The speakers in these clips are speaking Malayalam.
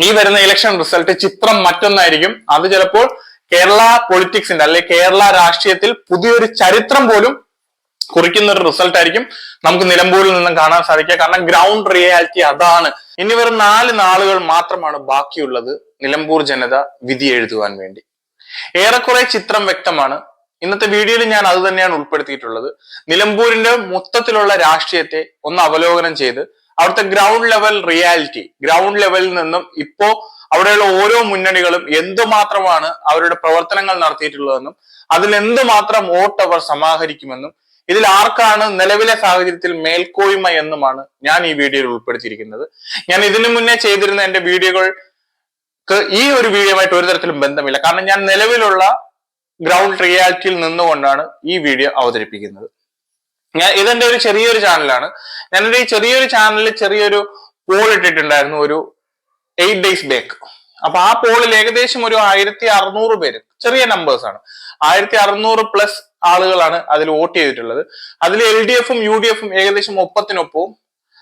ഈ വരുന്ന ഇലക്ഷൻ റിസൾട്ട് ചിത്രം മറ്റൊന്നായിരിക്കും. അത് ചിലപ്പോൾ കേരള പൊളിറ്റിക്സിന്റെ അല്ലെങ്കിൽ കേരള രാഷ്ട്രീയത്തിൽ പുതിയൊരു ചരിത്രം പോലും കുറിക്കുന്ന ഒരു റിസൾട്ട് ആയിരിക്കും നമുക്ക് നിലമ്പൂരിൽ നിന്നും കാണാൻ സാധിക്കുക. കാരണം ഗ്രൗണ്ട് റിയാലിറ്റി അതാണ്. ഇനി വെറും നാല് നാളുകൾ മാത്രമാണ് ബാക്കിയുള്ളത് നിലമ്പൂർ ജനത വിധി എഴുതുവാൻ വേണ്ടി. ഏറെക്കുറെ ചിത്രം വ്യക്തമാണ്. ഇന്നത്തെ വീഡിയോയിൽ ഞാൻ അത് തന്നെയാണ് ഉൾപ്പെടുത്തിയിട്ടുള്ളത്. നിലമ്പൂരിന്റെ മൊത്തത്തിലുള്ള രാഷ്ട്രീയത്തെ ഒന്ന് അവലോകനം ചെയ്ത് അവിടുത്തെ ഗ്രൗണ്ട് ലെവൽ റിയാലിറ്റി ഗ്രൗണ്ട് ലെവലിൽ നിന്നും ഇപ്പോ അവിടെയുള്ള ഓരോ മുന്നണികളും എന്തുമാത്രമാണ് അവരുടെ പ്രവർത്തനങ്ങൾ നടത്തിയിട്ടുള്ളതെന്നും അതിൽ എന്തുമാത്രം വോട്ട് അവർ സമാഹരിക്കുമെന്നും ഇതിൽ ആർക്കാണ് നിലവിലെ സാഹചര്യത്തിൽ മേൽക്കോയ്മ എന്നുമാണ് ഞാൻ ഈ വീഡിയോയിൽ ഉൾപ്പെടുത്തിയിരിക്കുന്നത്. ഞാൻ ഇതിനു മുന്നേ ചെയ്തിരുന്ന എന്റെ വീഡിയോകൾക്ക് ഈ ഒരു വീഡിയോയുമായിട്ട് ഒരു തരത്തിലും ബന്ധമില്ല. കാരണം ഞാൻ നിലവിലുള്ള ഗ്രൗണ്ട് റിയാലിറ്റിയിൽ നിന്നുകൊണ്ടാണ് ഈ വീഡിയോ അവതരിപ്പിക്കുന്നത്. ഞാൻ ഇതെന്റെ ഒരു ചെറിയൊരു ചാനലാണ് ഞാനൊരു ചെറിയൊരു ചാനലിൽ ചെറിയൊരു പോൾ ഇട്ടിട്ടുണ്ടായിരുന്നു ഒരു എയ്റ്റ് ഡേയ്സ് ബാക്ക് അപ്പൊ ആ പോളിൽ ഏകദേശം ഒരു ആയിരത്തി അറുന്നൂറ് പേര് ചെറിയ നമ്പേഴ്സ് ആണ്. ആയിരത്തി അറുന്നൂറ് പ്ലസ് ആളുകളാണ് അതിൽ വോട്ട് ചെയ്തിട്ടുള്ളത്. അതിൽ എൽ ഡി എഫും യു ഡി എഫും ഏകദേശം ഒപ്പത്തിനൊപ്പവും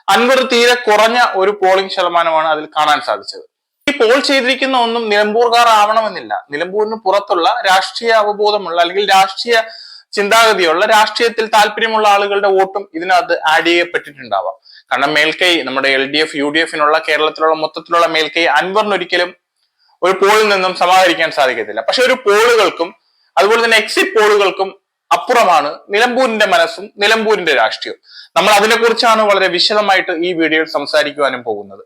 അൻപത് തീരെ കുറഞ്ഞ ഒരു പോളിംഗ് ശതമാനമാണ് അതിൽ കാണാൻ സാധിച്ചത്. ഈ പോൾ ചെയ്തിരിക്കുന്ന ഒന്നും നിലമ്പൂർക്കാർ ആവണമെന്നില്ല. നിലമ്പൂരിന് പുറത്തുള്ള രാഷ്ട്രീയ അവബോധമുള്ള അല്ലെങ്കിൽ രാഷ്ട്രീയ ചിന്താഗതിയുള്ള രാഷ്ട്രീയത്തിൽ താല്പര്യമുള്ള ആളുകളുടെ വോട്ടും ഇതിനകത്ത് ആഡ് ചെയ്യപ്പെട്ടിട്ടുണ്ടാവാം. കാരണം മേൽക്കൈ നമ്മുടെ L D F U D എഫിനുള്ള കേരളത്തിലുള്ള മൊത്തത്തിലുള്ള മേൽക്കൈ അൻവറിന് ഒരിക്കലും ഒരു പോളിൽ നിന്നും സമാഹരിക്കാൻ സാധിക്കത്തില്ല. പക്ഷെ ഒരു പോളുകൾക്കും അതുപോലെ തന്നെ എക്സിറ്റ് പോളുകൾക്കും അപ്പുറമാണ് നിലമ്പൂരിന്റെ മനസ്സും നിലമ്പൂരിന്റെ രാഷ്ട്രീയവും. നമ്മൾ അതിനെക്കുറിച്ചാണ് വളരെ വിശദമായിട്ട് ഈ വീഡിയോയിൽ സംസാരിക്കുവാനും പോകുന്നത്.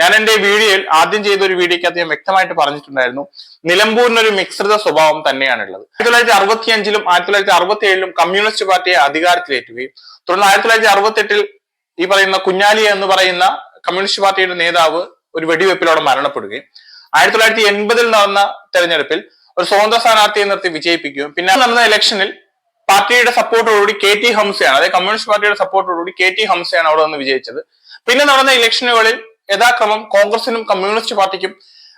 ഞാൻ എന്റെ വീഡിയോയിൽ ആദ്യം ചെയ്ത ഒരു വീഡിയോയ്ക്കകത്ത് ഞാൻ വ്യക്തമായിട്ട് പറഞ്ഞിട്ടുണ്ടായിരുന്നു. നിലമ്പൂരിന് ഒരു മിശ്രിത സ്വഭാവം തന്നെയാണുള്ളത്. ആയിരത്തി തൊള്ളായിരത്തി അറുപത്തി അഞ്ചിലും ആയിരത്തി തൊള്ളായിരത്തി അറുപത്തി ഏഴിലും കമ്മ്യൂണിസ്റ്റ് പാർട്ടിയെ അധികാരത്തിലേറ്റുകയും തുടർന്ന് ആയിരത്തി തൊള്ളായിരത്തി അറുപത്തി എട്ടിൽ ഈ പറയുന്ന കുഞ്ഞാലി എന്ന് പറയുന്ന കമ്മ്യൂണിസ്റ്റ് പാർട്ടിയുടെ നേതാവ് ഒരു വെടിവെപ്പിലൂടെ മരണപ്പെടുകയും ആയിരത്തി തൊള്ളായിരത്തി എൺപതിൽ നടന്ന തെരഞ്ഞെടുപ്പിൽ ഒരു സ്വതന്ത്ര സ്ഥാനാർത്ഥിയെ നിർത്തി വിജയിപ്പിക്കുകയും പിന്നെ നടന്ന ഇലക്ഷനിൽ പാർട്ടിയുടെ സപ്പോർട്ടോടുകൂടി കെ ടി ഹംസയാണ് അതായത് കമ്മ്യൂണിസ്റ്റ് പാർട്ടിയുടെ സപ്പോർട്ടോടുകൂടി കെ ടി ഹംസയാണ് അവിടെ നിന്ന് വിജയിച്ചത്. പിന്നെ നടന്ന ഇലക്ഷനുകളിൽ യഥാക്രമം കോൺഗ്രസിനും കമ്മ്യൂണിസ്റ്റ് പാർട്ടിക്കും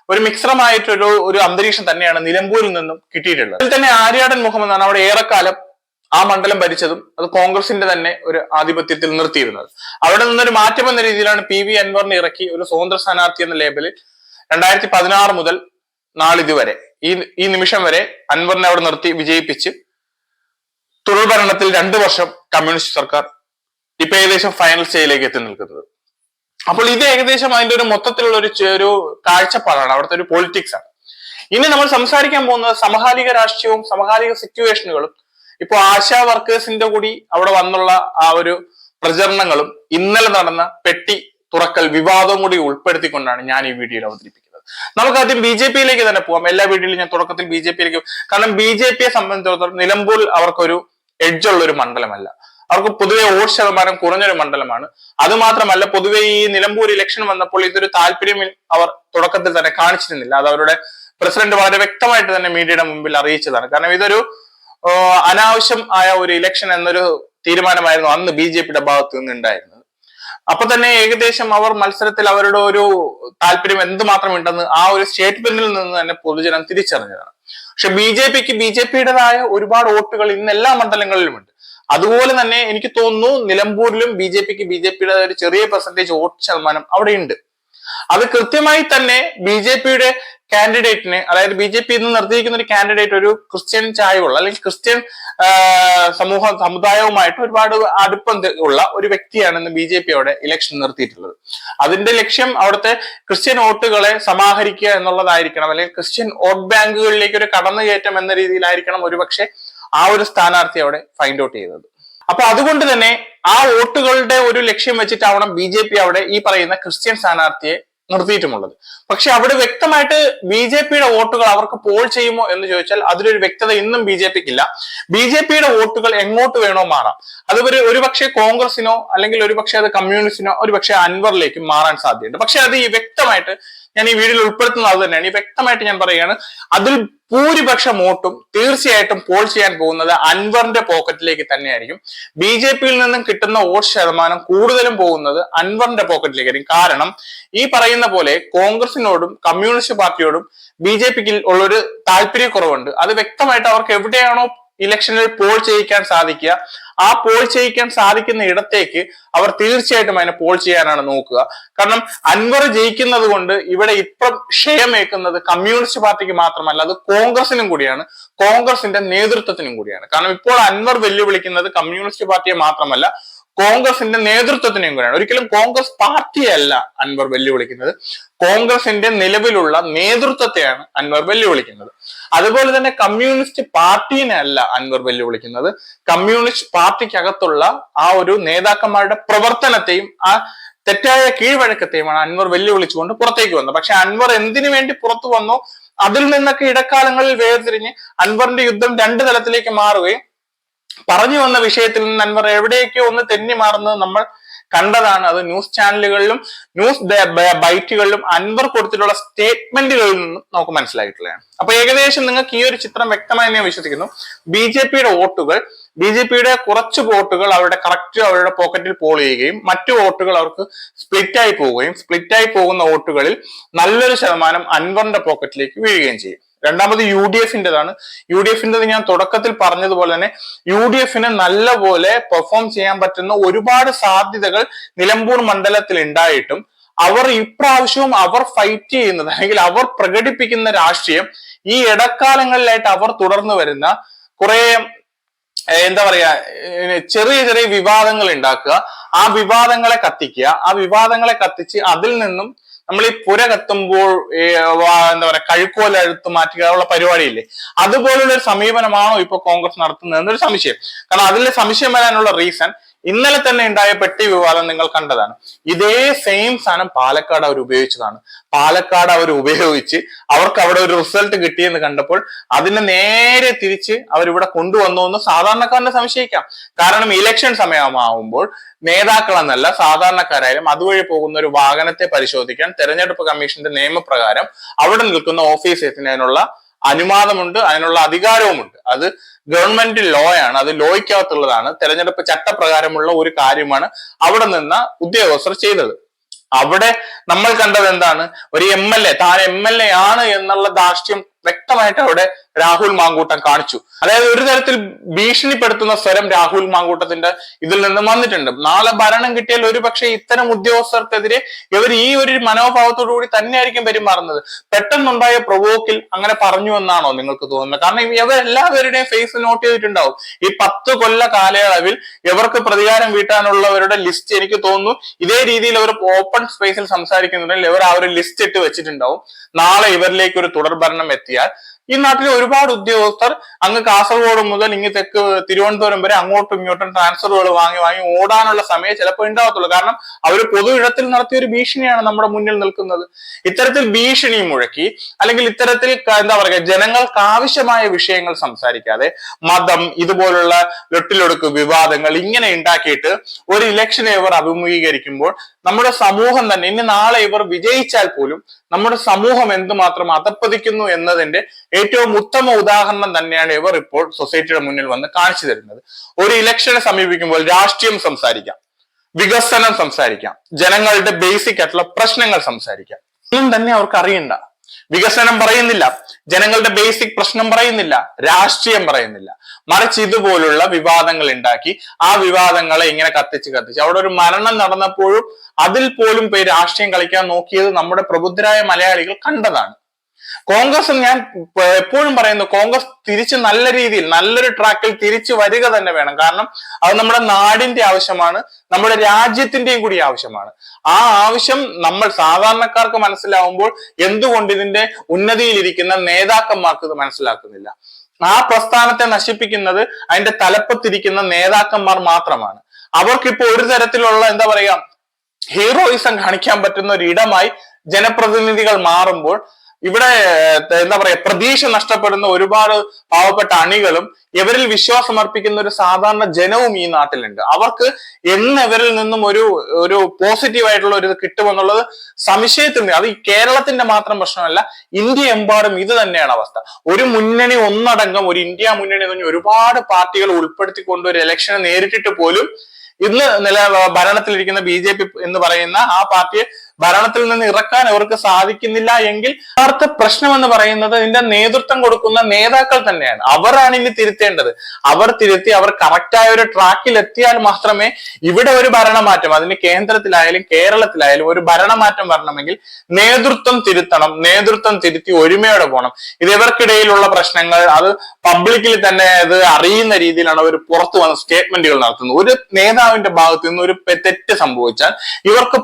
ഒരു മിശ്രമായിട്ടൊരു ഒരു അന്തരീക്ഷം തന്നെയാണ് നിലമ്പൂരിൽ നിന്നും കിട്ടിയിട്ടുള്ളത്. അതിൽ തന്നെ ആര്യാടൻ മുഹമ്മദ് ആണ് അവിടെ ഏറെക്കാലം ആ മണ്ഡലം ഭരിച്ചതും അത് കോൺഗ്രസിന്റെ തന്നെ ഒരു ആധിപത്യത്തിൽ നിർത്തിയിരുന്നത്. അവിടെ നിന്നൊരു മാറ്റം എന്ന രീതിയിലാണ് പി വി അൻവറിനെ ഇറക്കി ഒരു സ്വതന്ത്ര സ്ഥാനാർത്ഥി എന്ന ലേബലിൽ രണ്ടായിരത്തി പതിനാറ് മുതൽ നാളിതുവരെ ഈ ഈ നിമിഷം വരെ അൻവറിനെ അവിടെ നിർത്തി വിജയിപ്പിച്ച് തുടർഭരണത്തിൽ രണ്ടു വർഷം കമ്മ്യൂണിസ്റ്റ് സർക്കാർ ഇപ്പൊ ഏകദേശം ഫൈനൽ സ്റ്റേജിലേക്ക് എത്തി നിൽക്കുന്നത്. അപ്പോൾ ഇത് ഏകദേശം അതിന്റെ ഒരു മൊത്തത്തിലുള്ള ഒരു ഒരു കാഴ്ചപ്പാടാണ് അവിടുത്തെ ഒരു പൊളിറ്റിക്സ് ആണ്. ഇനി നമ്മൾ സംസാരിക്കാൻ പോകുന്നത് സമകാലിക രാഷ്ട്രീയവും സമകാലിക സിറ്റുവേഷനുകളും ഇപ്പൊ ആശാ വർക്കേഴ്സിന്റെ കൂടി അവിടെ വന്നുള്ള ആ ഒരു പ്രചരണങ്ങളും ഇന്നലെ നടന്ന പെട്ടി തുറക്കൽ വിവാദവും കൂടി ഉൾപ്പെടുത്തിക്കൊണ്ടാണ് ഞാൻ ഈ വീഡിയോയിൽ അവതരിപ്പിക്കുന്നത്. നമുക്ക് ആദ്യം ബി ജെ പിയിലേക്ക് തന്നെ പോവാം. എല്ലാ വീഡിയോയിലും ഞാൻ തുടക്കത്തിൽ ബി ജെ പിയിലേക്ക് കാരണം ബി ജെ പിയെ സംബന്ധിച്ചിടത്തോളം നിലമ്പൂർ അവർക്കൊരു എഡ്ജുള്ള ഒരു മണ്ഡലമല്ല. അവർക്ക് പൊതുവെ വോട്ട് ശതമാനം കുറഞ്ഞൊരു മണ്ഡലമാണ്. അതുമാത്രമല്ല പൊതുവെ ഈ നിലമ്പൂർ ഇലക്ഷൻ വന്നപ്പോൾ ഇതൊരു താല്പര്യം അവർ തുടക്കത്തിൽ തന്നെ കാണിച്ചിരുന്നില്ല. അത് അവരുടെ പ്രസിഡന്റ് വളരെ വ്യക്തമായിട്ട് തന്നെ മീഡിയയുടെ മുമ്പിൽ അറിയിച്ചതാണ്. കാരണം ഇതൊരു അനാവശ്യം ആയ ഒരു ഇലക്ഷൻ എന്നൊരു തീരുമാനമായിരുന്നു അന്ന് ബി ജെ പിയുടെ ഭാഗത്ത് നിന്ന് ഉണ്ടായിരുന്നത് അപ്പൊ തന്നെ ഏകദേശം അവർ മത്സരത്തിൽ അവരുടെ ഒരു താല്പര്യം എന്തുമാത്രം ഉണ്ടെന്ന് ആ ഒരു സ്റ്റേറ്റ്മെന്റിൽ നിന്ന് തന്നെ പൊതുജനം തിരിച്ചറിഞ്ഞതാണ്. പക്ഷെ ബി ജെ പിക്ക് ബി ജെ പിയുടേതായ ഒരുപാട് വോട്ടുകൾ ഇന്ന് എല്ലാ മണ്ഡലങ്ങളിലുമുണ്ട്. അതുപോലെ തന്നെ എനിക്ക് തോന്നുന്നു നിലമ്പൂരിലും ബി ജെ പിക്ക് ബി ജെ പിയുടെ ഒരു ചെറിയ പെർസെന്റേജ് വോട്ട് ശതമാനം അവിടെയുണ്ട്. അത് കൃത്യമായി തന്നെ ബി ജെ പിയുടെ കാൻഡിഡേറ്റിന് അതായത് ബി ജെ പി ഇന്ന് നിർത്തിയിരിക്കുന്ന ഒരു കാൻഡിഡേറ്റ് ഒരു ക്രിസ്ത്യൻ ചായവുള്ള അല്ലെങ്കിൽ ക്രിസ്ത്യൻ സമൂഹ സമുദായവുമായിട്ട് ഒരുപാട് അടുപ്പം ഉള്ള ഒരു വ്യക്തിയാണ് ഇന്ന് ബി ജെ പി അവിടെ ഇലക്ഷൻ നിർത്തിയിട്ടുള്ളത്. അതിന്റെ ലക്ഷ്യം അവിടുത്തെ ക്രിസ്ത്യൻ വോട്ടുകളെ സമാഹരിക്കുക എന്നുള്ളതായിരിക്കണം അല്ലെങ്കിൽ ക്രിസ്ത്യൻ വോട്ട് ബാങ്കുകളിലേക്ക് ഒരു കടന്നുകയറ്റം എന്ന രീതിയിലായിരിക്കണം ഒരുപക്ഷെ ആ ഒരു സ്ഥാനാർത്ഥി അവിടെ ഫൈൻഡ് ഔട്ട് ചെയ്തത്. അപ്പൊ അതുകൊണ്ട് തന്നെ ആ വോട്ടുകളുടെ ഒരു ലക്ഷ്യം വെച്ചിട്ടാവണം ബി ജെ പി അവിടെ ഈ പറയുന്ന ക്രിസ്ത്യൻ സ്ഥാനാർത്ഥിയെ നിർത്തിയിട്ടുമുള്ളത്. പക്ഷെ അവിടെ വ്യക്തമായിട്ട് ബി ജെ പിയുടെ വോട്ടുകൾ അവർക്ക് പോൾ ചെയ്യുമോ എന്ന് ചോദിച്ചാൽ അതിലൊരു വ്യക്തത ഇന്നും ബി ജെ പിക്കില്ല. ബി ജെ പിയുടെ വോട്ടുകൾ എങ്ങോട്ട് വേണോ മാറാം. അത് ഒരു ഒരുപക്ഷെ കോൺഗ്രസിനോ അല്ലെങ്കിൽ ഒരുപക്ഷെ അത് കമ്മ്യൂണിസ്റ്റിനോ ഒരുപക്ഷെ അൻവറിലേക്കും മാറാൻ സാധ്യതയുണ്ട്. പക്ഷെ അത് ഈ വ്യക്തമായിട്ട് ഞാൻ ഈ വീഡിയോയിൽ ഉൾപ്പെടുത്തുന്ന അത് തന്നെയാണ്. ഈ വ്യക്തമായിട്ട് ഞാൻ പറയുകയാണ് അതിൽ ഭൂരിപക്ഷം വോട്ടും തീർച്ചയായിട്ടും പോൾ ചെയ്യാൻ പോകുന്നത് അൻവറിന്റെ പോക്കറ്റിലേക്ക് തന്നെയായിരിക്കും. ബി ജെ പിയിൽ നിന്നും കിട്ടുന്ന വോട്ട് ശതമാനം കൂടുതലും പോകുന്നത് അൻവറിന്റെ പോക്കറ്റിലേക്കായിരിക്കും. കാരണം ഈ പറയുന്ന പോലെ കോൺഗ്രസിനോടും കമ്മ്യൂണിസ്റ്റ് പാർട്ടിയോടും ബി ജെ പിക്ക് ഉള്ളൊരു താല്പര്യക്കുറവുണ്ട്. അത് വ്യക്തമായിട്ട് അവർക്ക് എവിടെയാണോ ഇലക്ഷനിൽ പോൾ ചെയ്യിക്കാൻ സാധിക്കുക. ആ പോൾ ചെയ്യിക്കാൻ സാധിക്കുന്ന ഇടത്തേക്ക് അവർ തീർച്ചയായിട്ടും അതിനെ പോൾ ചെയ്യാനാണ് നോക്കുക. കാരണം അൻവർ ജയിക്കുന്നത് കൊണ്ട് ഇവിടെ ഇപ്പം ക്ഷയമേക്കുന്നത് കമ്മ്യൂണിസ്റ്റ് പാർട്ടിക്ക് മാത്രമല്ല അത് കോൺഗ്രസിനും കൂടിയാണ്. കോൺഗ്രസിന്റെ നേതൃത്വത്തിനും കൂടിയാണ്. കാരണം ഇപ്പോൾ അൻവർ വെല്ലുവിളിക്കുന്നത് കമ്മ്യൂണിസ്റ്റ് പാർട്ടിയെ മാത്രമല്ല കോൺഗ്രസിന്റെ നേതൃത്വത്തിനെയും കൂടെയാണ്. ഒരിക്കലും കോൺഗ്രസ് പാർട്ടിയല്ല അൻവർ വെല്ലുവിളിക്കുന്നത്. കോൺഗ്രസിന്റെ നിലവിലുള്ള നേതൃത്വത്തെയാണ് അൻവർ വെല്ലുവിളിക്കുന്നത്. അതുപോലെ തന്നെ കമ്മ്യൂണിസ്റ്റ് പാർട്ടീനെ അല്ല അൻവർ വെല്ലുവിളിക്കുന്നത്. കമ്മ്യൂണിസ്റ്റ് പാർട്ടിക്കകത്തുള്ള ആ ഒരു നേതാക്കന്മാരുടെ പ്രവർത്തനത്തെയും ആ തെറ്റായ കീഴ്വഴക്കത്തെയുമാണ് അൻവർ വെല്ലുവിളിച്ചുകൊണ്ട് പുറത്തേക്ക് വന്നത്. പക്ഷെ അൻവർ എന്തിനു വേണ്ടി പുറത്തു വന്നോ? അതിൽ നിന്നൊക്കെ ഇടക്കാലങ്ങളിൽ വേർതിരിഞ്ഞ് അൻവറിന്റെ യുദ്ധം രണ്ട് തലത്തിലേക്ക് മാറുകയും പറഞ്ഞു വന്ന വിഷയത്തിൽ നിന്ന് അൻവർ എവിടെയൊക്കെയോ ഒന്ന് തെന്നി മാറുന്നത് നമ്മൾ കണ്ടതാണ്. അത് ന്യൂസ് ചാനലുകളിലും ന്യൂസ് ബൈറ്റുകളിലും അൻവർ കൊടുത്തിട്ടുള്ള സ്റ്റേറ്റ്മെന്റുകളിൽ നിന്നും നമുക്ക് മനസ്സിലായിട്ടുള്ളതാണ് അപ്പൊ ഏകദേശം നിങ്ങൾക്ക് ഈ ഒരു ചിത്രം വ്യക്തമായി ഞാൻ വിശ്വസിക്കുന്നു. ബി ജെ പിയുടെ വോട്ടുകൾ ബി ജെ പിയുടെ കുറച്ച് വോട്ടുകൾ അവരുടെ കറക്റ്റ് അവരുടെ പോക്കറ്റിൽ പോൾ ചെയ്യുകയും മറ്റു വോട്ടുകൾ അവർക്ക് സ്പ്ലിറ്റായി പോവുകയും സ്പ്ലിറ്റായി പോകുന്ന വോട്ടുകളിൽ നല്ലൊരു ശതമാനം അൻവറിന്റെ പോക്കറ്റിലേക്ക് വീഴുകയും ചെയ്യും. രണ്ടാമത് യു ഡി എഫിന്റെതാണ് യു ഡി എഫിന്റെ ഞാൻ തുടക്കത്തിൽ പറഞ്ഞതുപോലെ തന്നെ യു ഡി എഫിന് നല്ലപോലെ പെർഫോം ചെയ്യാൻ പറ്റുന്ന ഒരുപാട് സാധ്യതകൾ നിലമ്പൂർ മണ്ഡലത്തിൽ ഉണ്ടായിട്ടും അവർ ഇപ്രാവശ്യവും അവർ ഫൈറ്റ് ചെയ്യുന്നത് അല്ലെങ്കിൽ അവർ പ്രകടിപ്പിക്കുന്ന രാഷ്ട്രീയം ഈ ഇടക്കാലങ്ങളിലായിട്ട് അവർ തുടർന്നു വരുന്ന കുറെ എന്താ പറയാ ചെറിയ ചെറിയ വിവാദങ്ങൾ ഉണ്ടാക്കുക. ആ വിവാദങ്ങളെ കത്തിക്കുക. ആ വിവാദങ്ങളെ കത്തിച്ച് അതിൽ നിന്നും നമ്മൾ ഈ പുര കത്തുമ്പോൾ എന്താ പറയാ കഴുക്കോല എഴുത്ത് മാറ്റുക പരിപാടിയില്ലേ? അതുപോലുള്ള ഒരു സമീപനമാണോ ഇപ്പൊ കോൺഗ്രസ് നടത്തുന്നത്? എന്നൊരു സംശയം. കാരണം അതിൽ സംശയം വരാനുള്ള റീസൺ ഇന്നലെ തന്നെ ഉണ്ടായ പെട്ടി വിവാദം നിങ്ങൾ കണ്ടതാണ്. ഇതേ സെയിം സാധനം പാലക്കാട് അവർ ഉപയോഗിച്ചതാണ്. പാലക്കാട് അവർ ഉപയോഗിച്ച് അവർക്ക് അവിടെ ഒരു റിസൾട്ട് കിട്ടിയെന്ന് കണ്ടപ്പോൾ അതിനെ നേരെ തിരിച്ച് അവരിവിടെ കൊണ്ടുവന്നു എന്ന് സാധാരണക്കാരനെ സംശയിക്കാം. കാരണം ഇലക്ഷൻ സമയമാവുമ്പോൾ നേതാക്കൾ എന്നല്ല സാധാരണക്കാരായാലും അതുവഴി പോകുന്ന ഒരു വാഹനത്തെ പരിശോധിക്കാൻ തെരഞ്ഞെടുപ്പ് കമ്മീഷന്റെ നിയമപ്രകാരം അവിടെ നിൽക്കുന്ന ഓഫീസേഴ്സിന് അതിനുള്ള അനുവാദമുണ്ട് അതിനുള്ള അധികാരവുമുണ്ട്. അത് ഗവൺമെന്റ് ലോ ആണ് അത് ലോയ്ക്കകത്തുള്ളതാണ്. തെരഞ്ഞെടുപ്പ് ചട്ടപ്രകാരമുള്ള ഒരു കാര്യമാണ് അവിടെ നിന്ന് ഉദ്യോഗസ്ഥർ ചെയ്തത്. അവിടെ നമ്മൾ കണ്ടത് എന്താണ് ഒരു എം എൽ എ താൻ എം എൽ എ ആണ് എന്നുള്ള ധാർഷ്ട്യം വ്യക്തമായിട്ട് അവിടെ രാഹുൽ മാങ്കൂട്ടം കാണിച്ചു. അതായത് ഒരു തരത്തിൽ ഭീഷണിപ്പെടുത്തുന്ന സ്വരം രാഹുൽ മാങ്കൂട്ടത്തിന്റെ ഇതിൽ നിന്ന് വന്നിട്ടുണ്ട്. നാളെ ഭരണം കിട്ടിയാൽ ഒരു പക്ഷേ ഇത്തരം ഉദ്യോഗസ്ഥർക്കെതിരെ ഇവർ ഈ ഒരു മനോഭാവത്തോടു കൂടി തന്നെയായിരിക്കും പെരുമാറുന്നത്. പെട്ടെന്നുണ്ടായ പ്രവോക്കിൽ അങ്ങനെ പറഞ്ഞു എന്നാണോ നിങ്ങൾക്ക് തോന്നുന്നത്? കാരണം ഇവർ എല്ലാവരുടെയും ഫേസ് നോട്ട് ചെയ്തിട്ടുണ്ടാവും. ഈ പത്ത് കൊല്ല കാലയളവിൽ ഇവർക്ക് പ്രതികാരം വീട്ടാനുള്ളവരുടെ ലിസ്റ്റ് എനിക്ക് തോന്നുന്നു. ഇതേ രീതിയിൽ അവർ ഓപ്പൺ സ്പേസിൽ സംസാരിക്കുന്നുണ്ടെങ്കിൽ ഇവർ ആ ഒരു ലിസ്റ്റ് ഇട്ട് വെച്ചിട്ടുണ്ടാവും. നാളെ ഇവരിലേക്ക് ഒരു തുടർഭരണം എത്തിയാൽ ഈ നാട്ടിലെ ഒരുപാട് ഉദ്യോഗസ്ഥർ അങ്ങ് കാസർഗോഡ് മുതൽ ഇങ്ങ് തെക്ക് തിരുവനന്തപുരം വരെ അങ്ങോട്ടും ഇങ്ങോട്ടും ട്രാൻസ്ഫറുകൾ വാങ്ങി വാങ്ങി ഓടാനുള്ള സമയം ചിലപ്പോൾ ഉണ്ടാവത്തുള്ളൂ കാരണം അവർ പൊതു ഇടത്തിൽ നടത്തിയ ഒരു ഭീഷണിയാണ് നമ്മുടെ മുന്നിൽ നിൽക്കുന്നത്. ഇത്തരത്തിൽ ഭീഷണി മുഴക്കി അല്ലെങ്കിൽ ഇത്തരത്തിൽ എന്താ പറയുക ജനങ്ങൾക്ക് ആവശ്യമായ വിഷയങ്ങൾ സംസാരിക്കാതെ മതം ഇതുപോലുള്ള ലൊട്ടിലൊടുക്ക് വിവാദങ്ങൾ ഇങ്ങനെ ഉണ്ടാക്കിയിട്ട് ഒരു ഇലക്ഷനെ ഇവർ അഭിമുഖീകരിക്കുമ്പോൾ നമ്മുടെ സമൂഹം തന്നെ ഇനി നാളെ ഇവർ വിജയിച്ചാൽ പോലും നമ്മുടെ സമൂഹം എന്തുമാത്രം അതപ്പതിക്കുന്നു എന്നതിന്റെ ഏറ്റവും ഉത്തമ ഉദാഹരണം തന്നെയാണ് ഇവർ ഇപ്പോൾ സൊസൈറ്റിയുടെ മുന്നിൽ വന്ന് കാണിച്ചു തരുന്നത്. ഒരു ഇലക്ഷനെ സമീപിക്കുമ്പോൾ രാഷ്ട്രീയം സംസാരിക്കാം വികസനം സംസാരിക്കാം ജനങ്ങളുടെ ബേസിക് ആയിട്ടുള്ള പ്രശ്നങ്ങൾ സംസാരിക്കാം. ഒന്നും തന്നെ അവർക്ക് അറിയണ്ട. വികസനം പറയുന്നില്ല ജനങ്ങളുടെ ബേസിക് പ്രശ്നം പറയുന്നില്ല രാഷ്ട്രീയം പറയുന്നില്ല. മറിച്ച് ഇതുപോലുള്ള വിവാദങ്ങൾ ഉണ്ടാക്കി ആ വിവാദങ്ങളെ ഇങ്ങനെ കത്തിച്ച് കത്തിച്ച് അവിടെ ഒരു മരണം നടന്നപ്പോഴും അതിൽ പോലും പേര് രാഷ്ട്രീയം കളിക്കാൻ നോക്കിയത് നമ്മുടെ പ്രബുദ്ധരായ മലയാളികൾ കണ്ടതാണ്. കോൺഗ്രസ് ഞാൻ എപ്പോഴും പറയുന്നു കോൺഗ്രസ് തിരിച്ച് നല്ല രീതിയിൽ നല്ലൊരു ട്രാക്കിൽ തിരിച്ചു വരിക തന്നെ വേണം. കാരണം അത് നമ്മുടെ നാടിന്റെ ആവശ്യമാണ് നമ്മുടെ രാജ്യത്തിന്റെയും കൂടി ആവശ്യമാണ്. ആ ആവശ്യം നമ്മൾ സാധാരണക്കാർക്ക് മനസ്സിലാവുമ്പോൾ എന്തുകൊണ്ട് ഇതിന്റെ ഉന്നതിയിലിരിക്കുന്ന നേതാക്കന്മാർക്ക് ഇത് മനസ്സിലാക്കുന്നില്ല? ആ പ്രസ്ഥാനത്തെ നശിപ്പിക്കുന്നത് അതിന്റെ തലപ്പത്തിരിക്കുന്ന നേതാക്കന്മാർ മാത്രമാണ്. അവർക്കിപ്പോ ഒരു തരത്തിലുള്ള എന്താ പറയാ ഹീറോയിസം കാണിക്കാൻ പറ്റുന്ന ഒരു ഇടമായി ജനപ്രതിനിധികൾ മാറുമ്പോൾ ഇവിടെ എന്താ പറയാ പ്രതീക്ഷ നഷ്ടപ്പെടുന്ന ഒരുപാട് പാവപ്പെട്ട അണികളും ഇവരിൽ വിശ്വാസമർപ്പിക്കുന്ന ഒരു സാധാരണ ജനവും ഈ നാട്ടിലുണ്ട്. അവർക്ക് എന്ന് ഇവരിൽ നിന്നും ഒരു ഒരു പോസിറ്റീവ് ആയിട്ടുള്ള ഒരു ഇത് കിട്ടുമെന്നുള്ളത് സംശയത്തിൽ അത് ഈ കേരളത്തിന്റെ മാത്രം പ്രശ്നമല്ല ഇന്ത്യ എമ്പാടും ഇത് തന്നെയാണ് അവസ്ഥ. ഒരു മുന്നണി ഒന്നടങ്കം ഒരു ഇന്ത്യ മുന്നണി എന്ന് ഒരുപാട് പാർട്ടികൾ ഉൾപ്പെടുത്തിക്കൊണ്ട് ഒരു ഇലക്ഷനെ നേരിട്ടിട്ട് പോലും ഇന്ന് നില ഭരണത്തിലിരിക്കുന്ന ബി ജെ പി എന്ന് പറയുന്ന ആ പാർട്ടിയെ ഭരണത്തിൽ നിന്ന് ഇറക്കാൻ അവർക്ക് സാധിക്കുന്നില്ല എങ്കിൽ യഥാർത്ഥ പ്രശ്നം എന്ന് പറയുന്നത് ഇതിന്റെ നേതൃത്വം കൊടുക്കുന്ന നേതാക്കൾ തന്നെയാണ്. അവരാണ് ഇനി തിരുത്തേണ്ടത്. അവർ തിരുത്തി അവർ കറക്റ്റായ ഒരു ട്രാക്കിൽ എത്തിയാൽ മാത്രമേ ഇവിടെ ഒരു ഭരണമാറ്റം അതിന് കേന്ദ്രത്തിലായാലും കേരളത്തിലായാലും ഒരു ഭരണമാറ്റം വരണമെങ്കിൽ നേതൃത്വം തിരുത്തണം നേതൃത്വം തിരുത്തി ഒരുമയോടെ പോകണം. ഇത് ഇവർക്കിടയിലുള്ള പ്രശ്നങ്ങൾ അത് പബ്ലിക്കിൽ തന്നെ അത് അറിയുന്ന രീതിയിലാണ് അവർ പുറത്തു വന്ന സ്റ്റേറ്റ്മെന്റുകൾ നടത്തുന്നത്. ഒരു നേതാവിന്റെ ഭാഗത്ത് നിന്ന് ഒരു തെറ്റ് സംഭവിച്ചാൽ ഇവർക്ക്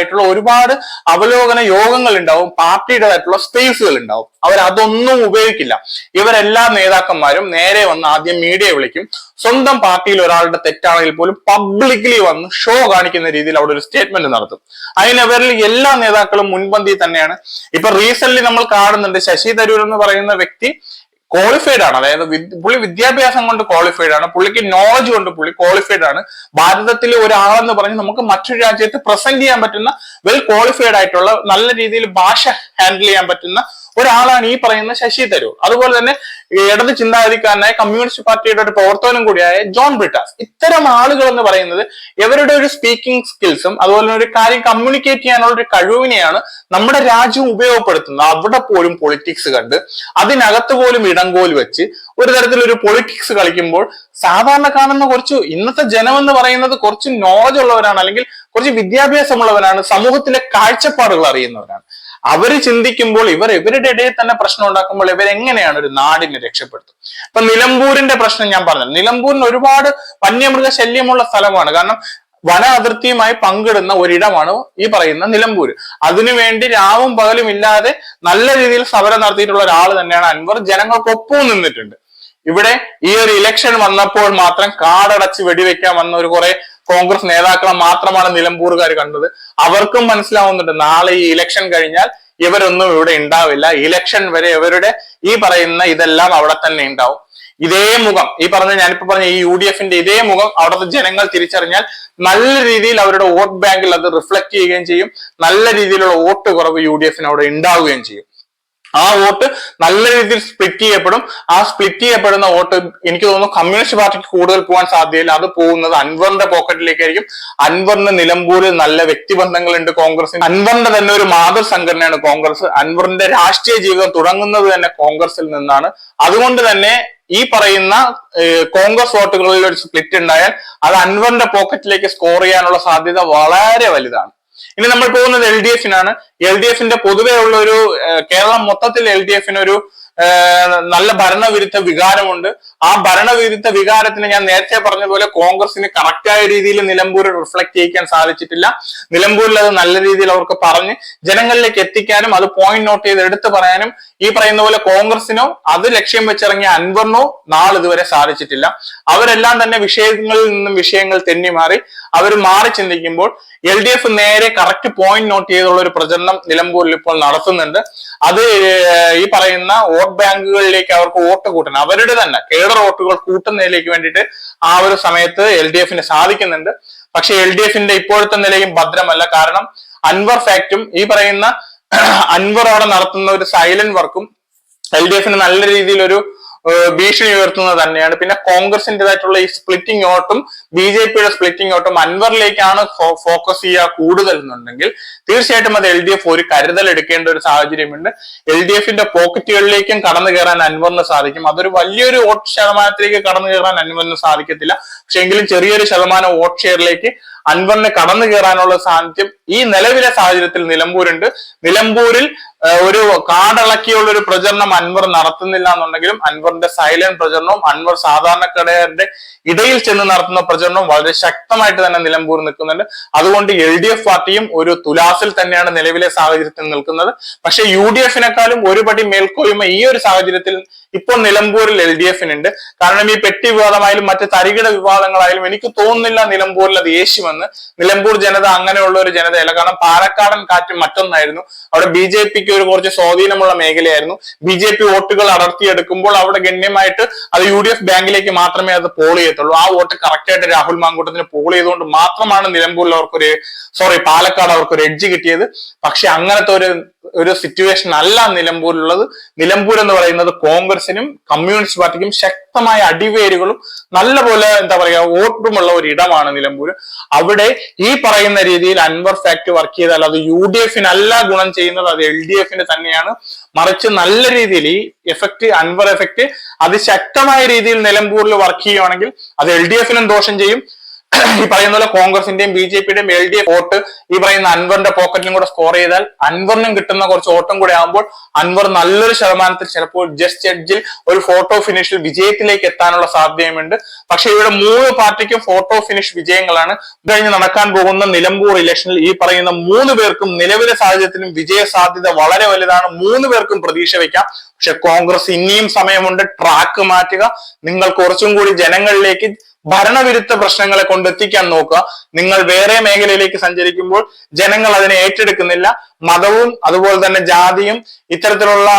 പാർട്ടിയുടേതായിട്ടുള്ള ഒരുപാട് അവലോകന യോഗങ്ങൾ ഉണ്ടാവും പാർട്ടിയുടേതായിട്ടുള്ള സ്പേസുകൾ ഉണ്ടാവും. അവർ അതൊന്നും ഉപയോഗിക്കില്ല. ഇവരെല്ലാ നേതാക്കന്മാരും നേരെ വന്ന് ആദ്യം മീഡിയ വിളിക്കും. സ്വന്തം പാർട്ടിയിൽ ഒരാളുടെ തെറ്റാണെങ്കിൽ പോലും പബ്ലിക്കലി വന്ന് ഷോ കാണിക്കുന്ന രീതിയിൽ അവിടെ ഒരു സ്റ്റേറ്റ്മെന്റ് നടത്തും. അതിനവരിൽ എല്ലാ നേതാക്കളും മുൻപന്തി തന്നെയാണ്. ഇപ്പൊ റീസെന്റ് നമ്മൾ കാണുന്നുണ്ട് ശശി തരൂർ എന്ന് പറയുന്ന വ്യക്തി ക്വാളിഫൈഡ് ആണ്. അതായത് പുള്ളി വിദ്യാഭ്യാസം കൊണ്ട് ക്വാളിഫൈഡ് ആണ്. പുള്ളിക്ക് നോളജ് കൊണ്ട് പുള്ളി ക്വാളിഫൈഡ് ആണ്. ഭാരതത്തിലെ ഒരാളെന്ന് പറഞ്ഞ് നമുക്ക് മറ്റൊരു രാജ്യത്ത് പ്രസന്റ് ചെയ്യാൻ പറ്റുന്ന വെൽ ക്വാളിഫൈഡ് ആയിട്ടുള്ള നല്ല രീതിയിൽ ഭാഷ ഹാൻഡിൽ ചെയ്യാൻ പറ്റുന്ന ഒരാളാണ് ഈ പറയുന്ന ശശി തരൂർ. അതുപോലെ തന്നെ ഇടത് ചിന്താഗതിക്കാരനായ കമ്മ്യൂണിസ്റ്റ് പാർട്ടിയുടെ ഒരു പ്രവർത്തനം കൂടിയായ ജോൺ ബ്രിട്ടാസ്. ഇത്തരം ആളുകൾ എന്ന് പറയുന്നത് ഇവരുടെ ഒരു സ്പീക്കിംഗ് സ്കിൽസും അതുപോലെ തന്നെ ഒരു കാര്യം കമ്മ്യൂണിക്കേറ്റ് ചെയ്യാനുള്ള ഒരു കഴിവിനെയാണ് നമ്മുടെ രാജ്യം ഉപയോഗപ്പെടുത്തുന്നത്. അവിടെ പോലും പൊളിറ്റിക്സ് കണ്ട് അതിനകത്ത് പോലും ഇടംകോൽ വെച്ച് ഒരു തരത്തിലൊരു പൊളിറ്റിക്സ് കളിക്കുമ്പോൾ സാധാരണ കാണുന്ന കുറച്ച് ഇന്നത്തെ ജനം എന്ന് പറയുന്നത് കുറച്ച് നോളജ് ഉള്ളവരാണ് അല്ലെങ്കിൽ കുറച്ച് വിദ്യാഭ്യാസമുള്ളവരാണ് സമൂഹത്തിലെ കാഴ്ചപ്പാടുകൾ അറിയുന്നവരാണ്. അവർ ചിന്തിക്കുമ്പോൾ ഇവർ ഇവരുടെ ഇടയിൽ തന്നെ പ്രശ്നം ഉണ്ടാക്കുമ്പോൾ ഇവരെങ്ങനെയാണ് ഒരു നാടിനെ രക്ഷപ്പെടുത്തും ഇപ്പൊ നിലമ്പൂരിന്റെ പ്രശ്നം ഞാൻ പറഞ്ഞു. നിലമ്പൂരിന് ഒരുപാട് വന്യമൃഗ ശല്യമുള്ള സ്ഥലമാണ്. കാരണം വന അതിർത്തിയുമായി പങ്കിടുന്ന ഒരിടമാണ് ഈ പറയുന്ന നിലമ്പൂര്. അതിനുവേണ്ടി രാവും പകലും ഇല്ലാതെ നല്ല രീതിയിൽ സമരം നടത്തിയിട്ടുള്ള ഒരാൾ തന്നെയാണ് അൻവർ. ജനങ്ങൾക്കൊപ്പവും നിന്നിട്ടുണ്ട്. ഇവിടെ ഈ ഒരു ഇലക്ഷൻ വന്നപ്പോൾ മാത്രം കാടടച്ച് വെടിവെക്കാൻ വന്ന ഒരു കുറെ കോൺഗ്രസ് നേതാക്കളെ മാത്രമാണ് നിലമ്പൂറുകാർ കണ്ടത്. അവർക്കും മനസ്സിലാവുന്നുണ്ട് നാളെ ഈ ഇലക്ഷൻ കഴിഞ്ഞാൽ ഇവരൊന്നും ഇവിടെ ഉണ്ടാവില്ല. ഇലക്ഷൻ വരെ ഇവരുടെ ഈ പറയുന്ന ഇതെല്ലാം അവിടെ തന്നെ ഉണ്ടാവും. ഇതേ മുഖം ഈ പറഞ്ഞ ഞാനിപ്പോ പറഞ്ഞ ഈ യു ഡി എഫിന്റെ ഇതേ മുഖം അവിടുത്തെ ജനങ്ങൾ തിരിച്ചറിഞ്ഞാൽ നല്ല രീതിയിൽ അവരുടെ വോട്ട് ബാങ്കിൽ അത് റിഫ്ലക്ട് ചെയ്യുകയും ചെയ്യും. നല്ല രീതിയിലുള്ള വോട്ട് കുറവ് യു ഡി എഫിന് അവിടെ ഉണ്ടാവുകയും ചെയ്യും. ആ വോട്ട് നല്ല രീതിയിൽ സ്പ്ലിറ്റ് ചെയ്യപ്പെടും. ആ സ്പ്ലിറ്റ് ചെയ്യപ്പെടുന്ന വോട്ട് എനിക്ക് തോന്നുന്നു കമ്മ്യൂണിസ്റ്റ് പാർട്ടിക്ക് കൂടുതൽ പോകാൻ സാധ്യതയില്ല. അത് പോകുന്നത് അൻവറിന്റെ പോക്കറ്റിലേക്കായിരിക്കും. അൻവറിന് നിലമ്പൂരിൽ നല്ല വ്യക്തിബന്ധങ്ങളുണ്ട് കോൺഗ്രസിന് അൻവറിന്റെ തന്നെ ഒരു മാതൃ സംഘടനയാണ് കോൺഗ്രസ്. അൻവറിന്റെ രാഷ്ട്രീയ ജീവിതം തുടങ്ങുന്നത് തന്നെ കോൺഗ്രസിൽ നിന്നാണ്. അതുകൊണ്ട് തന്നെ ഈ പറയുന്ന കോൺഗ്രസ് വോട്ടുകളിൽ ഒരു സ്പ്ലിറ്റ് ഉണ്ടായാൽ അത് അൻവറിന്റെ പോക്കറ്റിലേക്ക് സ്കോർ ചെയ്യാനുള്ള സാധ്യത വളരെ വലുതാണ്. ഇനി നമ്മൾ പോകുന്നത് എൽ ഡി എഫിനാണ് എൽ ഡി എഫിന്റെ പൊതുവെ ഉള്ള ഒരു കേരളം മൊത്തത്തിൽ എൽ ഡി എഫിനൊരു നല്ല ഭരണവിരുദ്ധ വികാരമുണ്ട്. ആ ഭരണവിരുദ്ധ വികാരത്തിന് ഞാൻ നേരത്തെ പറഞ്ഞ പോലെ കോൺഗ്രസിന് കറക്റ്റായ രീതിയിൽ നിലമ്പൂരിൽ റിഫ്ലക്ട് ചെയ്യിക്കാൻ സാധിച്ചിട്ടില്ല. നിലമ്പൂരിൽ അത് നല്ല രീതിയിൽ അവർക്ക് പറഞ്ഞ് ജനങ്ങളിലേക്ക് എത്തിക്കാനും അത് പോയിന്റ് നോട്ട് ചെയ്ത് എടുത്തു പറയാനും ഈ പറയുന്ന പോലെ കോൺഗ്രസിനോ അത് ലക്ഷ്യം വെച്ചിറങ്ങിയ അൻവറിനോ നാളിതുവരെ സാധിച്ചിട്ടില്ല. അവരെല്ലാം തന്നെ വിഷയങ്ങളിൽ നിന്നും വിഷയങ്ങൾ തെന്നി മാറി അവർ മാറി ചിന്തിക്കുമ്പോൾ എൽ ഡി എഫ് നേരെ കറക്റ്റ് പോയിന്റ് നോട്ട് ചെയ്തുള്ള ഒരു പ്രചരണം നിലമ്പൂരിൽ ഇപ്പോൾ നടത്തുന്നുണ്ട്. അത് ഈ പറയുന്ന വോട്ട് ബാങ്കുകളിലേക്ക് അവർക്ക് വോട്ട് കൂട്ടണം. അവരുടെ തന്നെ കേഡർ വോട്ടുകൾ കൂട്ടുന്നതിലേക്ക് വേണ്ടിയിട്ട് ആ ഒരു സമയത്ത് എൽ ഡി എഫിന് സാധിക്കുന്നുണ്ട്. പക്ഷെ എൽ ഡി എഫിന്റെ ഇപ്പോഴത്തെ നിലയും ഭദ്രമല്ല. കാരണം അൻവർ ഫാക്റ്റും ഈ പറയുന്ന അൻവർ അവിടെ നടത്തുന്ന ഒരു സൈലന്റ് വർക്കും എൽ ഡി എഫിന് നല്ല രീതിയിൽ ഒരു ഭീഷണി ഉയർത്തുന്നത് തന്നെയാണ്. പിന്നെ കോൺഗ്രസിന്റെതായിട്ടുള്ള ഈ സ്പ്ലിറ്റിംഗ് ഓട്ടും ബി ജെ പിയുടെ സ്പ്ലിറ്റിംഗ് ഓട്ടും അൻവറിലേക്കാണ് ഫോക്കസ് ചെയ്യുക കൂടുതൽ എന്നുണ്ടെങ്കിൽ തീർച്ചയായിട്ടും അത് എൽ ഡി എഫ് ഒരു കരുതൽ എടുക്കേണ്ട ഒരു സാഹചര്യമുണ്ട്. എൽ ഡി എഫിന്റെ പോക്കറ്റുകളിലേക്കും കടന്നു കയറാൻ അൻവറിന് സാധിക്കും. അതൊരു വലിയൊരു വോട്ട് ശതമാനത്തിലേക്ക് കടന്നു കയറാൻ അൻവറിന് സാധിക്കത്തില്ല. പക്ഷെ എങ്കിലും ചെറിയൊരു ശതമാനം വോട്ട് ഷെയറിലേക്ക് അൻവറിന് കടന്നു കയറാനുള്ള സാന്നിധ്യം ഈ നിലവിലെ സാഹചര്യത്തിൽ നിലമ്പൂരുണ്ട്. നിലമ്പൂരിൽ ഒരു കാടിളക്കിയുള്ള ഒരു പ്രചരണം അൻവർ നടത്തുന്നില്ല എന്നുണ്ടെങ്കിലും അൻവറിന്റെ സൈലന്റ് പ്രചരണവും അൻവർ സാധാരണക്കാരുടെ ഇടയിൽ ചെന്ന് നടത്തുന്ന പ്രചരണവും വളരെ ശക്തമായിട്ട് തന്നെ നിലമ്പൂർ നിൽക്കുന്നുണ്ട്. അതുകൊണ്ട് എൽ ഡി എഫ് പാർട്ടിയും ഒരു തുലാസിൽ തന്നെയാണ് നിലവിലെ സാഹചര്യത്തിൽ നിൽക്കുന്നത്. പക്ഷേ യു ഡി എഫിനെക്കാളും ഒരുപടി മേൽക്കോയ്മ ഈ ഒരു സാഹചര്യത്തിൽ ഇപ്പോൾ നിലമ്പൂരിൽ എൽ ഡി എഫിനുണ്ട്. കാരണം ഈ പെട്ടി വിവാദമായാലും മറ്റ് തരികിട വിവാദങ്ങളായാലും എനിക്ക് തോന്നുന്നില്ല നിലമ്പൂരിൽ അത് നിലമ്പൂർ ജനത അങ്ങനെയുള്ള ഒരു ജനതയല്ല കാരണം പാലക്കാടൻ കാറ്റ് മറ്റൊന്നായിരുന്നു. അവിടെ ബി ജെ പിക്ക് ഒരു കുറച്ച് സ്വാധീനമുള്ള മേഖലയായിരുന്നു. ബി ജെ പി വോട്ടുകൾ അടർത്തിയെടുക്കുമ്പോൾ അവിടെ ഗണ്യമായിട്ട് അത് യു ഡി എഫ് ബാങ്കിലേക്ക് മാത്രമേ അത് പോൾ ചെയ്യത്തുള്ളൂ. ആ വോട്ട് കറക്റ്റായിട്ട് രാഹുൽ മാങ്കൂട്ടത്തിന് പോൾ ചെയ്തുകൊണ്ട് മാത്രമാണ് നിലമ്പൂരിൽ അവർക്കൊരു സോറി പാലക്കാട് അവർക്കൊരു എഡ്ജ് കിട്ടിയത്. പക്ഷെ അങ്ങനത്തെ ഒരു ഒരു സിറ്റുവേഷൻ അല്ല നിലമ്പൂരിലുള്ളത്. നിലമ്പൂർ എന്ന് പറയുന്നത് കോൺഗ്രസിനും കമ്മ്യൂണിസ്റ്റ് പാർട്ടിക്കും ശക്തമായ അടിവേരുകളും നല്ലപോലെ എന്താ പറയാ വോട്ടുമുള്ള ഒരു ഇടമാണ് നിലമ്പൂർ അവിടെ ഈ പറയുന്ന രീതിയിൽ അൻവർ ആക്ട് വർക്ക് ചെയ്താൽ അത് യു ഡി എഫിനല്ല ഗുണം ചെയ്യുന്നത് അത് എൽ ഡി എഫിന് തന്നെയാണ്. മറിച്ച് നല്ല രീതിയിൽ ഈ എഫക്ട് അൻവർ എഫക്ട് അത് ശക്തമായ രീതിയിൽ നിലമ്പൂരിൽ വർക്ക് ചെയ്യുവാണെങ്കിൽ അത് എൽ ഡി എഫിനും ദോഷം ചെയ്യും. ഈ പറയുന്ന പോലെ കോൺഗ്രസിന്റെയും ബി ജെ പിയുടെയും എൽ ഡി എഫ് വോട്ട് ഈ പറയുന്ന അൻവറിന്റെ പോക്കറ്റിലും കൂടെ സ്കോർ ചെയ്താൽ അൻവറിനും കിട്ടുന്ന കുറച്ച് ഓട്ടം കൂടെ ആകുമ്പോൾ അൻവർ നല്ലൊരു ശതമാനത്തിൽ ചിലപ്പോൾ ജസ്റ്റ് എഡ്ജിൽ ഒരു ഫോട്ടോ ഫിനിഷിൽ വിജയത്തിലേക്ക് എത്താനുള്ള സാധ്യതയുമുണ്ട്. പക്ഷേ ഇവിടെ മൂന്ന് പാർട്ടിക്കും ഫോട്ടോ ഫിനിഷ് വിജയങ്ങളാണ്. കഴിഞ്ഞ് നടക്കാൻ പോകുന്ന നിലമ്പൂർ ഇലക്ഷനിൽ ഈ പറയുന്ന മൂന്ന് പേർക്കും നിലവിലെ സാഹചര്യത്തിലും വിജയ സാധ്യത വളരെ വലുതാണ്. മൂന്ന് പേർക്കും പ്രതീക്ഷ വയ്ക്കാം പക്ഷെ കോൺഗ്രസ് ഇനിയും സമയമുണ്ട്. ട്രാക്ക് മാറ്റുക. നിങ്ങൾ കുറച്ചും കൂടി ജനങ്ങളിലേക്ക് ഭരണവിരുദ്ധ പ്രശ്നങ്ങളെ കൊണ്ടെത്തിക്കാൻ നോക്കുക. നിങ്ങൾ വേറെ മേഖലയിലേക്ക് സഞ്ചരിക്കുമ്പോൾ ജനങ്ങൾ അതിനെ ഏറ്റെടുക്കുന്നില്ല. മതവും അതുപോലെ തന്നെ ജാതിയും ഇത്തരത്തിലുള്ള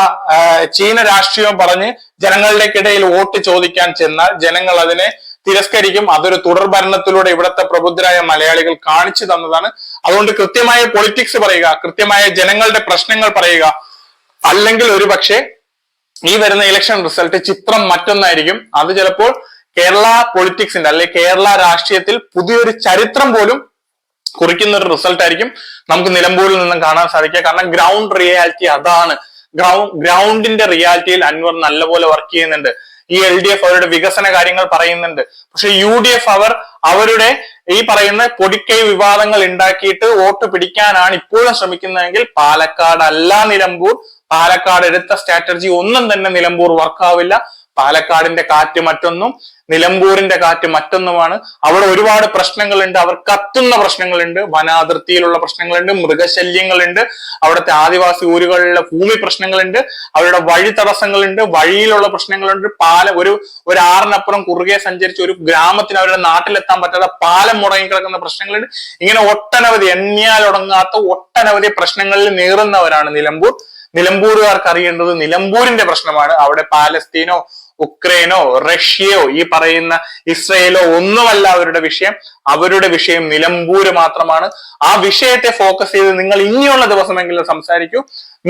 ചീന രാഷ്ട്രീയവും പറഞ്ഞ് ജനങ്ങളുടെക്കിടയിൽ വോട്ട് ചോദിക്കാൻ ചെന്നാൽ ജനങ്ങൾ അതിനെ തിരസ്കരിക്കും. അതൊരു തുടർ ഭരണത്തിലൂടെ ഇവിടുത്തെ പ്രബുദ്ധരായ മലയാളികൾ കാണിച്ചു തന്നതാണ്. അതുകൊണ്ട് കൃത്യമായ പൊളിറ്റിക്സ് പറയുക കൃത്യമായ ജനങ്ങളുടെ പ്രശ്നങ്ങൾ പറയുക. അല്ലെങ്കിൽ ഒരു പക്ഷേ ഈ വരുന്ന ഇലക്ഷൻ റിസൾട്ട് ചിത്രം മറ്റൊന്നായിരിക്കും. അത് ചിലപ്പോൾ കേരള പൊളിറ്റിക്സിന്റെ അല്ലെ കേരള രാഷ്ട്രീയത്തിൽ പുതിയൊരു ചരിത്രം പോലും കുറിക്കുന്ന ഒരു റിസൾട്ട് ആയിരിക്കും നമുക്ക് നിലമ്പൂരിൽ നിന്നും കാണാൻ സാധിക്കുക. കാരണം ഗ്രൗണ്ട് റിയാലിറ്റി അതാണ്. ഗ്രൗണ്ട് ഗ്രൗണ്ടിന്റെ റിയാലിറ്റിയിൽ അൻവർ നല്ലപോലെ വർക്ക് ചെയ്യുന്നുണ്ട്. ഈ എൽ ഡി എഫ് അവരുടെ വികസന കാര്യങ്ങൾ പറയുന്നുണ്ട്. പക്ഷെ യു ഡി എഫ് അവർ അവരുടെ ഈ പറയുന്ന പൊടിക്കൈ വിവാദങ്ങൾ ഉണ്ടാക്കിയിട്ട് വോട്ട് പിടിക്കാനാണ് ഇപ്പോഴും ശ്രമിക്കുന്നതെങ്കിൽ പാലക്കാട് അല്ല നിലമ്പൂർ. പാലക്കാട് എടുത്ത സ്ട്രാറ്റജി ഒന്നും തന്നെ നിലമ്പൂർ വർക്കാവില്ല പാലക്കാടിന്റെ കാറ്റ് മറ്റൊന്നും നിലമ്പൂരിന്റെ കാറ്റ് മറ്റൊന്നുമാണ്. അവിടെ ഒരുപാട് പ്രശ്നങ്ങളുണ്ട്. അവർ കത്തുന്ന പ്രശ്നങ്ങളുണ്ട്. വനാതിർത്തിയിലുള്ള പ്രശ്നങ്ങളുണ്ട്. മൃഗശല്യങ്ങളുണ്ട്. അവിടുത്തെ ആദിവാസി ഊരുകളിലെ ഭൂമി പ്രശ്നങ്ങളുണ്ട്. അവരുടെ വഴി തടസ്സങ്ങളുണ്ട് വഴിയിലുള്ള പ്രശ്നങ്ങളുണ്ട്. പാല ഒരു ഒരു ആറിനപ്പുറം കുറുകെ സഞ്ചരിച്ച് ഒരു ഗ്രാമത്തിന് അവരുടെ നാട്ടിലെത്താൻ പറ്റാതെ പാലം മുടങ്ങി കിടക്കുന്ന പ്രശ്നങ്ങളുണ്ട്. ഇങ്ങനെ ഒട്ടനവധി എണ്ണിയാലൊടങ്ങാത്ത ഒട്ടനവധി പ്രശ്നങ്ങളിൽ നേറുന്നവരാണ് നിലമ്പൂർ. നിലമ്പൂരുകാർക്ക് അറിയേണ്ടത് നിലമ്പൂരിന്റെ പ്രശ്നമാണ്. അവിടെ പാലസ്തീനോ ഉക്രൈനോ റഷ്യയോ ഈ പറയുന്ന ഇസ്രയേലോ ഒന്നുമല്ല അവരുടെ വിഷയം. അവരുടെ വിഷയം നിലമ്പൂര് മാത്രമാണ്. ആ വിഷയത്തെ ഫോക്കസ് ചെയ്ത് നിങ്ങൾ ഇനിയുള്ള ദിവസമെങ്കിലും സംസാരിക്കൂ.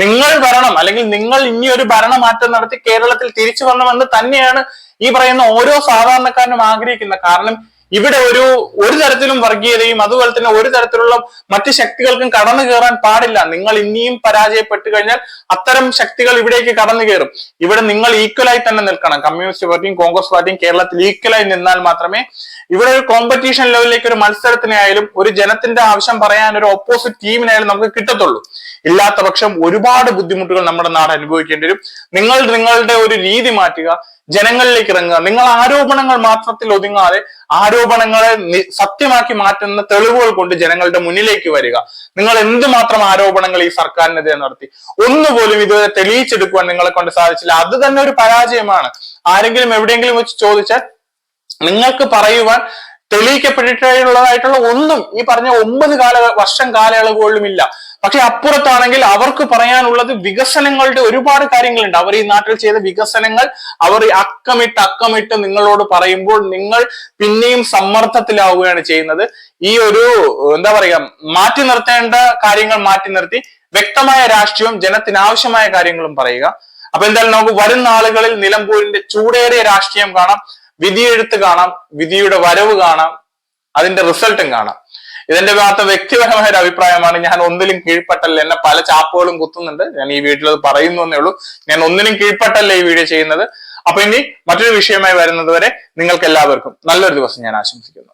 നിങ്ങൾ ഭരണം അല്ലെങ്കിൽ നിങ്ങൾ ഇനി ഒരു ഭരണമാറ്റം നടത്തി കേരളത്തിൽ തിരിച്ചു വരണമെന്ന് തന്നെയാണ് ഈ പറയുന്ന ഓരോ സാധാരണക്കാരനും ആഗ്രഹിക്കുന്ന കാരണം ഇവിടെ ഒരു ഒരു തരത്തിലും വർഗീയതയും അതുപോലെ തന്നെ ഒരു തരത്തിലുള്ള മറ്റ് ശക്തികൾക്കും കടന്നു കയറാൻ പാടില്ല. നിങ്ങൾ ഇനിയും പരാജയപ്പെട്ടു കഴിഞ്ഞാൽ അത്തരം ശക്തികൾ ഇവിടേക്ക് കടന്നു കയറും. ഇവിടെ നിങ്ങൾ ഈക്വലായി തന്നെ നിൽക്കണം. കമ്മ്യൂണിസ്റ്റ് പാർട്ടിയും കോൺഗ്രസ് പാർട്ടിയും കേരളത്തിൽ ഈക്വലായി നിന്നാൽ മാത്രമേ ഇവിടെ ഒരു കോമ്പറ്റീഷൻ ലെവലിലേക്ക് ഒരു മത്സരത്തിനായാലും ഒരു ജനത്തിന്റെ ആവശ്യം പറയാൻ ഒരു ഓപ്പോസിറ്റ് ടീമിനായാലും നമുക്ക് കിട്ടത്തുള്ളൂ. ഇല്ലാത്ത പക്ഷം ഒരുപാട് ബുദ്ധിമുട്ടുകൾ നമ്മുടെ നാട് അനുഭവിക്കേണ്ടി വരും. നിങ്ങൾ നിങ്ങളുടെ ഒരു രീതി മാറ്റുക ജനങ്ങളിലേക്ക് ഇറങ്ങുക. നിങ്ങൾ ആരോപണങ്ങൾ മാത്രത്തിൽ ഒതുങ്ങാതെ ആരോപണങ്ങളെ സത്യമാക്കി മാറ്റുന്ന തെളിവുകൾ കൊണ്ട് ജനങ്ങളുടെ മുന്നിലേക്ക് വരിക. നിങ്ങൾ എന്തുമാത്രം ആരോപണങ്ങൾ ഈ സർക്കാരിനെതിരെ നടത്തി? ഒന്നുപോലും ഇതുവരെ തെളിയിച്ചെടുക്കുവാൻ നിങ്ങളെ കൊണ്ട് സാധിച്ചില്ല. അത് തന്നെ ഒരു പരാജയമാണ്. ആരെങ്കിലും എവിടെയെങ്കിലും വെച്ച് ചോദിച്ചാൽ നിങ്ങൾക്ക് പറയുവാൻ തെളിയിക്കപ്പെട്ടിട്ടുള്ളതായിട്ടുള്ള ഒന്നും ഈ പറഞ്ഞ ഒമ്പത് കാല വർഷം കാലയളവുകളിലും ഇല്ല പക്ഷെ അപ്പുറത്താണെങ്കിൽ അവർക്ക് പറയാനുള്ളത് വികസനങ്ങളുടെ ഒരുപാട് കാര്യങ്ങളുണ്ട്. അവർ ഈ നാട്ടിൽ ചെയ്ത വികസനങ്ങൾ അവർ അക്കമിട്ട് അക്കമിട്ട് നിങ്ങളോട് പറയുമ്പോൾ നിങ്ങൾ പിന്നെയും സമ്മർദ്ദത്തിലാവുകയാണ് ചെയ്യുന്നത്. ഈ ഒരു എന്താ പറയുക മാറ്റി നിർത്തേണ്ട കാര്യങ്ങൾ മാറ്റി നിർത്തി വ്യക്തമായ രാഷ്ട്രീയവും ജനത്തിന് ആവശ്യമായ കാര്യങ്ങളും പറയുക. അപ്പൊ എന്തായാലും നമുക്ക് വരും നാളുകളിൽ നിലമ്പൂരിന്റെ ചൂടേറിയ രാഷ്ട്രീയം കാണാം. വിധിയെഴുത്ത് കാണാം വിധിയുടെ വരവ് കാണാം അതിന്റെ റിസൾട്ടും കാണാം. ഇതിന്റെ ഭാഗത്ത് വ്യക്തിപരമായ ഒരു അഭിപ്രായമാണ്. ഞാൻ ഒന്നിലും കീഴ്പ്പെട്ടല്ല. എന്നെ പല ചാപ്പുകളും കുത്തുന്നുണ്ട്. ഞാൻ ഈ വീട്ടിൽ അത് പറയുന്നു എന്നേ ഉള്ളൂ. ഞാൻ ഒന്നിനും കീഴ്പ്പെട്ടല്ല ഈ വീഡിയോ ചെയ്യുന്നത്. അപ്പൊ ഇനി മറ്റൊരു വിഷയമായി വരുന്നത് വരെ നിങ്ങൾക്ക് എല്ലാവർക്കും നല്ലൊരു ദിവസം ഞാൻ ആശംസിക്കുന്നു.